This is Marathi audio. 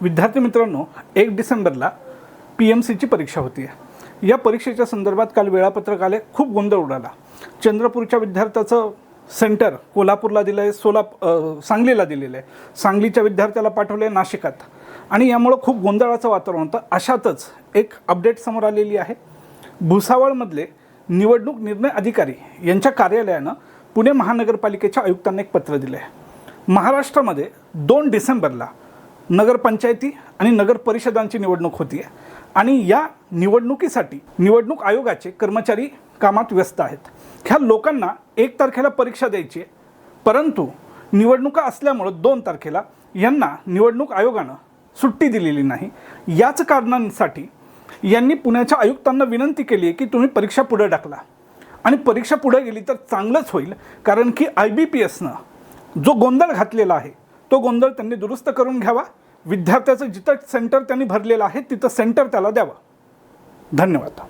विद्यार्थी मित्रांनो एक डिसेंबरला पी एम सीची परीक्षा होती. या परीक्षेच्या संदर्भात काल वेळापत्रक आले खूप गोंधळ उडाला. चंद्रपूरच्या विद्यार्थ्याचं सेंटर कोल्हापूरला दिलं आहे सोलाप सांगलीला दिलेलं आहे सांगलीच्या विद्यार्थ्याला पाठवलं आहे नाशिकात. आणि यामुळं खूप गोंधळाचं वातावरण होतं. अशातच एक अपडेट समोर आलेली आहे. भुसावळमधले निवडणूक निर्णय अधिकारी यांच्या कार्यालयानं पुणे महानगरपालिकेच्या आयुक्तांना एक पत्र दिलं आहे महाराष्ट्रामध्ये दोन डिसेंबरला नगरपंचायती आणि नगर परिषदांची निवडणूक होती आहे आणि या निवडणुकीसाठी निवडणूक आयोगाचे कर्मचारी कामात व्यस्त आहेत. ह्या लोकांना एक तारखेला परीक्षा द्यायची आहे. परंतु निवडणुका असल्यामुळं दोन तारखेला यांना निवडणूक आयोगानं सुट्टी दिलेली नाही. याच कारणांसाठी यांनी पुण्याच्या आयुक्तांना विनंती केली आहे की तुम्ही परीक्षा पुढे टाकला. आणि परीक्षा पुढे गेली तर चांगलंच होईल कारण की आय बी पी एसनं जो गोंधळ घातलेला आहे तो गोंधळ त्यांनी दुरुस्त करून घ्यावा. विद्यार्थ्याचं जिथं सेंटर त्यांनी भरलेलं आहे तिथं सेंटर त्याला द्यावं. धन्यवाद.